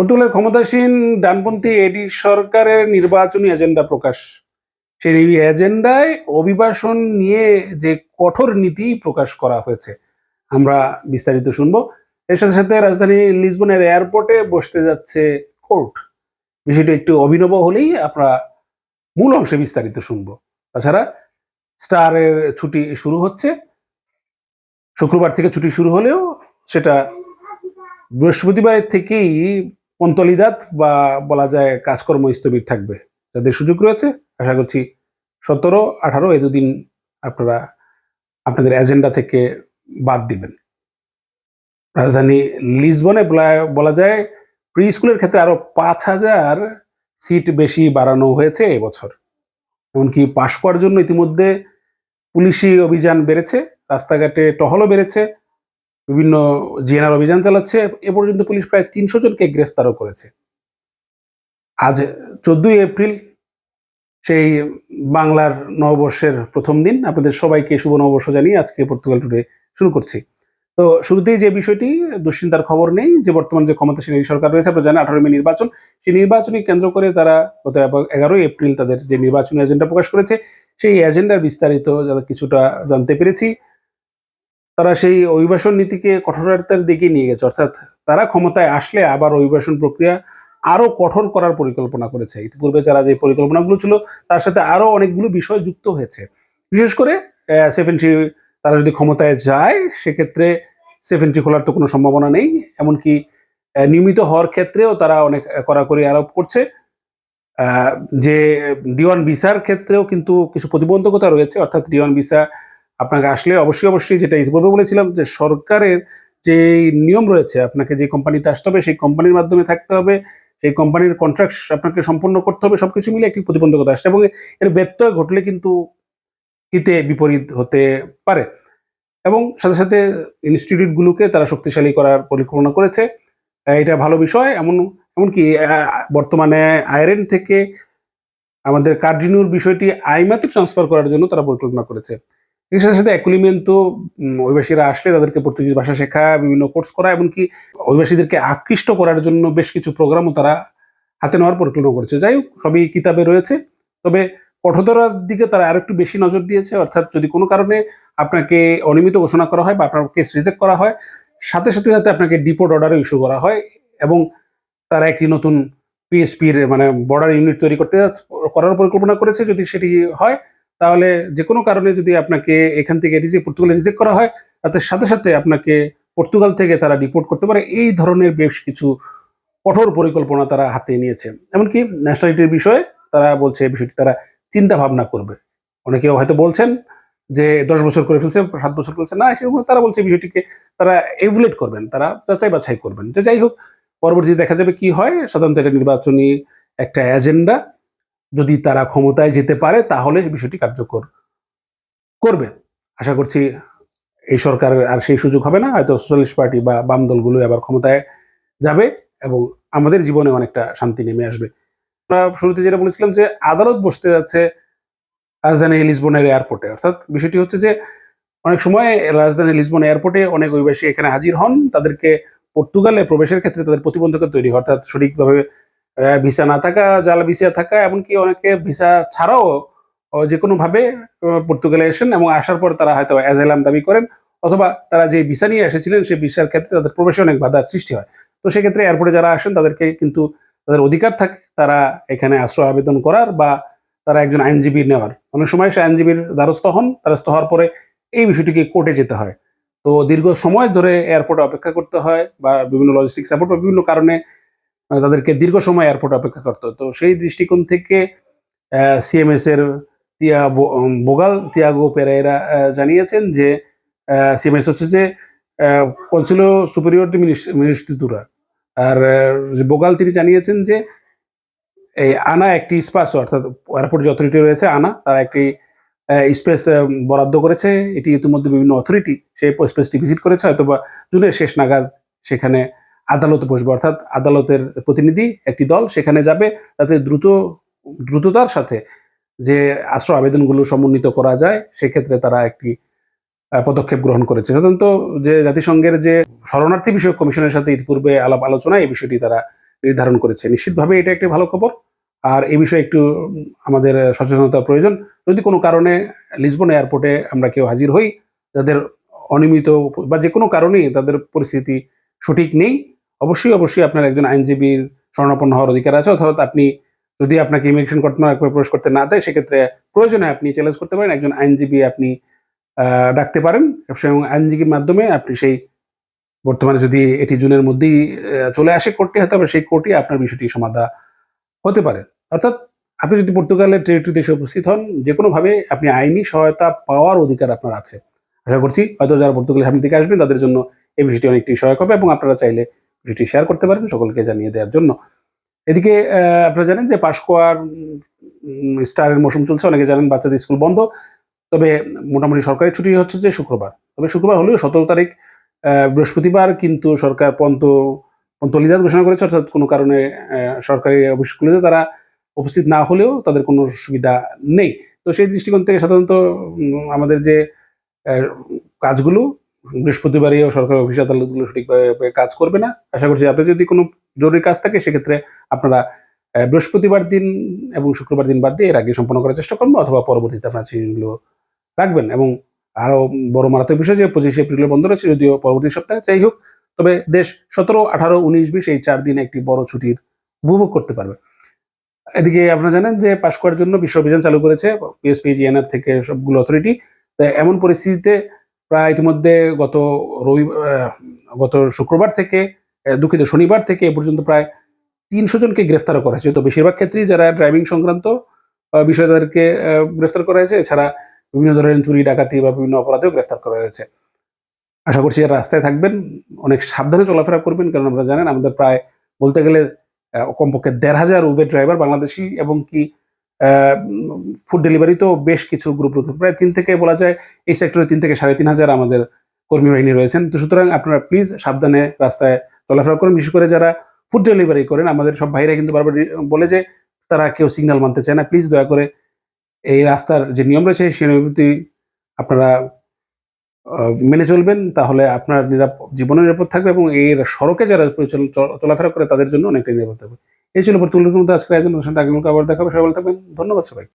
পর্তুগালের ক্ষমতাসীন ডানপন্থী এডি সরকারের নির্বাচনী এজেন্ডা প্রকাশ। সেই এজেন্ডায় অভিবাসন নিয়ে যে কঠোর নীতি প্রকাশ করা হয়েছে, আমরা বিস্তারিত শুনব। এর সাথে সাথে রাজধানী লিসবনের এয়ারপোর্টে বসতে যাচ্ছে কোর্ট। বিষয়টি একটু অভিনব হলেই আমরা মূল অংশে বিস্তারিত শুনব। তাছাড়া স্টারের ছুটি শুরু হচ্ছে। শুক্রবার থেকে ছুটি শুরু হলেও সেটা বৃহস্পতিবার থেকেই পন্তলিদাত বা বলা যায় কাজকর্ম স্থবির থাকবে। যাদের সুযোগ রয়েছে, আশা করছি সতেরো, আঠারো এই দুদিন আপনারা আপনাদের এজেন্ডা থেকে বাদ দিবেন। রাজধানী লিসবনে বলা- বলা যায় প্রি স্কুলের ক্ষেত্রে আরও পাঁচ হাজার সিট বেশি বাড়ানো হয়েছে এবছর। এমনকি পাশ করার জন্য ইতিমধ্যে পুলিশি অভিযান বেড়েছে, রাস্তাঘাটে টহলও বেড়েছে। বিভিন্ন জিএনআর অভিযান চালাচ্ছে। এ পর্যন্ত পুলিশ প্রায় তিনশো জনকে গ্রেফতারও করেছে। আজ চোদ্দই এপ্রিল, সেই বাংলার নববর্ষের প্রথম দিন। আপনাদের সবাইকে শুভ নববর্ষ জানিয়ে আজকে পর্তুগাল টুডে শুরু করছি। তো শুরুতেই যে বিষয়টি, দুশ্চিন্তার খবর নেই, যে বর্তমান যে ক্ষমতাসীন এই সরকার রয়েছে, আপনারা জানেন আঠারো মে নির্বাচন। সেই নির্বাচনী কেন্দ্র করে তারা গত এগারোই এপ্রিল তাদের যে নির্বাচনী এজেন্ডা প্রকাশ করেছে, সেই এজেন্ডার বিস্তারিত কিছুটা জানতে পেরেছি। তারা সেই অভিবাসন নীতিকে কঠোরতার দিকে নিয়ে গেছে। অর্থাৎ তারা ক্ষমতায় আসলে আবার অভিবাসন প্রক্রিয়া আরও কঠোর করার পরিকল্পনা করেছে। ইতিপূর্বে যারা যে পরিকল্পনাগুলো ছিল, তার সাথে আরও অনেকগুলো বিষয় যুক্ত হয়েছে। বিশেষ করে সেভেন্টি তারা যদি ক্ষমতায় যায়, সেক্ষেত্রে সেভেন্টি খোলার তো কোনো সম্ভাবনা নেই। এমনকি নিয়মিত হওয়ার ক্ষেত্রেও তারা অনেক কড়াকড়ি আরোপ করছে। যে ডিওয়ান ভিসার ক্ষেত্রেও কিন্তু কিছু প্রতিবন্ধকতা রয়েছে। অর্থাৎ ডিওয়ান ভিসা আপনাকে আসলে অবশ্যই অবশ্যই যেটা ইতিপূর্বে বলেছিলাম যে সরকারের যে নিয়ম রয়েছে, আপনাকে যে কোম্পানিতে আসতে হবে, সেই কোম্পানির মাধ্যমে থাকতে হবে, সেই কোম্পানির কন্ট্রাক্ট আপনাকে সম্পন্ন করতে হবে, সবকিছু মিলে একটি প্রতিবন্ধকতা আসছে এবং এর ব্যত্যয় ঘটলে কিন্তু হিতে বিপরীত হতে পারে। এবং সাথে সাথে ইনস্টিটিউটগুলোকে তারা শক্তিশালী করার পরিকল্পনা করেছে। এটা ভালো বিষয়, এমন, এমনকি বর্তমানে আইরেন থেকে আমাদের কার্ডিনুর বিষয়টি আইমাতে ট্রান্সফার করার জন্য তারা পরিকল্পনা করেছে। এর সাথে সাথে তো অভিবাসীরা আসলে তাদেরকে পর্তুগিজ ভাষা শেখা, বিভিন্ন কোর্স করা, এমনকি অভিবাসীদেরকে আকৃষ্ট করার জন্য বেশ কিছু প্রোগ্রামও তারা হাতে নেওয়ার পরিকল্পনা করেছে। যাই হোক, সবই কিতাবে রয়েছে। তবে কঠোরতার দিকে তারা আরেকটু বেশি নজর দিয়েছে, অর্থাৎ যদি কোনো কারণে আপনাকে অনিয়মিত ঘোষণা করা হয় বা আপনার কেস রিজেক্ট করা হয়, সাথে সাথে সাথে আপনাকে ডিপোর্ট অর্ডারও ইস্যু করা হয় এবং তারা একটি নতুন পিএসপির মানে বর্ডার ইউনিট তৈরি করতে করার পরিকল্পনা করেছে, যদি সেটি হয় তাহলে যে কোনো কারণে যদি আপনাকে এখান থেকে রিজেক্ট পর্তুগালে রিজেক্ট করা হয়, তাতে সাথে সাথে আপনাকে পর্তুগাল থেকে তারা ডিপোর্ট করতে পারে। এই ধরনের বেশ কিছু কঠোর পরিকল্পনা তারা হাতে নিয়েছে। এমনকি ন্যাশনালিটির বিষয়ে তারা বলছে, এই বিষয়টি তারা চিন্তা ভাবনা করবে। অনেকেও হয়তো বলছেন যে, দশ বছর করে ফেলছে, সাত বছর করেছে। না সেরকম তারা বলছে বিষয়টিকে তারা এভুলেট করবেন, তারা যাচাই বাছাই করবেন। যে যাই হোক, পরবর্তীতে দেখা যাবে কি হয়। সাধারণত এটা নির্বাচনী একটা এজেন্ডা যদি তারা ক্ষমতায় যেতে পারে, তাহলে বিষয়টি কার্যকর করবে। আশা করছি এই সরকারের আর সেই সুযোগ হবে না। হয়তো সোশ্যালিস্ট পার্টি বা বাম দলগুলো আবার ক্ষমতায় যাবে এবং আমাদের জীবনে অনেকটা শান্তি নেমে আসবে। আমরা শুরুতে যেটা বলেছিলাম যে, আদালত বসতে যাচ্ছে রাজধানী লিসবনের এয়ারপোর্টে। অর্থাৎ বিষয়টি হচ্ছে যে, অনেক সময় রাজধানী লিসবন এয়ারপোর্টে অনেক অভিবাসী এখানে হাজির হন। তাদেরকে পর্তুগালে প্রবেশের ক্ষেত্রে তাদের প্রতিবন্ধকতা তৈরি অর্থাৎ সঠিকভাবে ভিসা না থাকা জাল ভিসা থাকা এমনকি অনেকে ভিসা ছাড়াও যে কোনো ভাবে আহ, পর্তুগালে এসেন এবং আসার পর তারা হয়তো অ্যাজাইলাম দাবি করেন অথবা তারা যে ভিসা নিয়ে এসেছিলেন সেই ভিসার ক্ষেত্রে তাদের প্রবেশে অনেক বাধার সৃষ্টি হয়। তো সেক্ষেত্রে এয়ারপোর্টে যারা আসেন তাদেরকে কিন্তু তাদের অধিকার থাকে তারা এখানে আশ্রয় আবেদন করার বা তারা একজন আইনজীবী নেওয়ার। অনেক সময় সে আইনজীবীর দ্বারস্থ হন দ্বারস্থ হওয়ার পরে এই বিষয়টিকে কোর্টে যেতে হয়। তো দীর্ঘ সময় ধরে এয়ারপোর্টে অপেক্ষা করতে হয় বা বিভিন্ন লজিস্টিক সাপোর্ট বা বিভিন্ন কারণে তাদেরকে দীর্ঘ সময় এয়ারপোর্ট অপেক্ষা করতে তো সেই দৃষ্টিকোণ থেকে সিএমএস এর তিয়া বোগাল তিয়াগো আহ, জানিয়েছেন যে সিএমএস হচ্ছে যে কনসিলো সুপেরিয়র মিনিস্ট্রিতুরা আর বোগাল তিনি জানিয়েছেন যে এই আনা একটি স্পাস অর্থাৎ এয়ারপোর্ট যে অথরিটি রয়েছে আনা তারা একটি স্পেস বরাদ্দ করেছে। এটি ইতিমধ্যে বিভিন্ন অথরিটি সেই স্পেসটি ভিজিট করেছে। হয়তো বা জুনের শেষ নাগাদ সেখানে আদালতে বসবে, অর্থাৎ আদালতের প্রতিনিধি একটি দল সেখানে যাবে যাতে দ্রুত, দ্রুততার সাথে যে আশ্রয় আবেদনগুলো সমন্বিত করা যায়, সেক্ষেত্রে তারা একটি পদক্ষেপ গ্রহণ করেছে। সাধারণত যে জাতিসংঘের যে শরণার্থী বিষয়ক কমিশনের সাথে ইতিপূর্বে আলাপ আলোচনা এই বিষয়টি তারা নির্ধারণ করেছে। নিশ্চিতভাবে এটা একটি ভালো খবর। আর এই বিষয়ে একটু, আমাদের সচেতনতা প্রয়োজন। যদি কোনো কারণে লিসবন এয়ারপোর্টে আমরা কেউ হাজির হই যাদের অনিয়মিত বা যে কোনো কারণেই তাদের পরিস্থিতি সঠিক নেই অবশ্যই অবশ্যই আপনার একজন আইনজীবীর শরণাপন্ন হওয়ার অধিকার আছে অর্থাৎ আপনি যদি আপনাকে ইমিগ্রেশন কর্তৃপক্ষ প্রবেশ করতে না দেয়, সেক্ষেত্রে প্রয়োজনে আপনি চ্যালেঞ্জ করতে পারেন, একজন আইনজীবী আপনি ডাকতে পারেন, এবং আইনজীবীর মাধ্যমে আপনি সেই বর্তমানে যদি এটি জুনের মধ্যেই চলে আসে কোর্টে হয়তো সেই কোর্টে আপনার বিষয়টি সমাধা হতে পারে। অর্থাৎ আপনি যদি পর্তুগালের টেরিটরি দেশে উপস্থিত হন যে কোনোভাবে আপনি আইনি সহায়তা পাওয়ার অধিকার আপনার আছে। আশা করছি হয়তো যারা পর্তুগালের সামনে দিকে আসবেন, তাদের জন্য এই বিষয়টি অনেকটি সহায়ক হবে, এবং আপনারা চাইলে বিষয়টি শেয়ার করতে পারেন সকলকে জানিয়ে দেওয়ার জন্য। এদিকে আপনারা জানেন যে পাসকোয়ার উম, স্টারের মৌসুম চলছে অনেকে জানেন বাচ্চাদের স্কুল বন্ধ। তবে মোটামুটি সরকারি ছুটি হচ্ছে যে শুক্রবার। তবে শুক্রবার হলেও সতেরো তারিখ বৃহস্পতিবার কিন্তু সরকার পন্ত পন্তলিদাত ঘোষণা করেছে অর্থাৎ কোনো কারণে সরকারি অফিসগুলিতে তারা উপস্থিত না হলেও তাদের কোনো সুবিধা নেই। তো সেই দৃষ্টিকোণ থেকে সাধারণত আমাদের যে কাজগুলো বৃহস্পতিবারেও সরকারি অফিস আদালতগুলো সঠিকভাবে কাজ করবে না। আশা করছি আপনার যদি কোনো জরুরি কাজ থাকে, সেক্ষেত্রে আপনারা বৃহস্পতিবার দিন এবং শুক্রবার দিন বাদ দিয়ে এর আগে সম্পন্ন করার চেষ্টা করবেন অথবা পরবর্তীতে আপনার সেগুলো রাখবেন এবং আরও বড় মারাত্মক বিষয় যে পঁচিশে এপ্রিলে বন্ধ রয়েছে, যদিও পরবর্তী সপ্তাহে। যাই হোক, তবে দেশ সতেরো, আঠারো, উনিশ, বিশ এই চার দিনে একটি বড় ছুটির উপভোগ করতে পারবে। এদিকে আপনারা জানেন যে পাশ করার জন্য বিশ্ব অভিযান চালু করেছে পিএসপি জিএনআর থেকে সবগুলো অথরিটি তাই এমন পরিস্থিতিতে প্রায় ইতিমধ্যে গত রবি গত শুক্রবার থেকে দুঃখিত শনিবার থেকে এ পর্যন্ত প্রায় তিনশো জনকে গ্রেফতার করা হয়েছে। তো বেশিরভাগ ক্ষেত্রেই যারা ড্রাইভিং সংক্রান্ত বিষয় তাদেরকে গ্রেফতার করা হয়েছে, এছাড়া বিভিন্ন ধরনের চুরি, ডাকাতি বা বিভিন্ন অপরাধেও গ্রেফতার করা হয়েছে। আশা করছি রাস্তায় থাকবেন, অনেক সাবধানে চলাফেরা করবেন, কারণ আপনারা জানেন আমাদের প্রায় বলতে গেলে কমপক্ষে দেড় হাজার উবের ড্রাইভার বাংলাদেশি এবং কি ফুড ডেলিভারি তো বেশ কিছু গ্রুপ রয়েছে। প্রায় তিন থেকে বলা যায় এই সেক্টরে তিন থেকে সাড়ে তিন হাজার আমাদের কর্মী বাহিনী রয়েছেন। তো সুতরাং আপনারা প্লিজ সাবধানে রাস্তায় চলাফেরা করুন। বিশেষ করে যারা ফুড ডেলিভারি করেন, আমাদের সব ভাইরা কিন্তু বারবার বলে যে তারা কেউ সিগন্যাল মানতে চায় না। প্লিজ দয়া করে এই রাস্তার যে নিয়ম রয়েছে, সেই নিয়ম প্রতি আপনারা মেনে চলবেন। তাহলে আপনার নিরাপদ জীবনে নিরাপদ থাকবে এবং এই সড়কে যারা চলাফেরা করে, তাদের জন্য অনেকটা নিরাপদ থাকবে। এই ছিল বর্তমান আজকের আয়োজন। অনুষ্ঠান আগামীকাল আবার দেখাবো। সবাই থাকবেন। ধন্যবাদ সবাই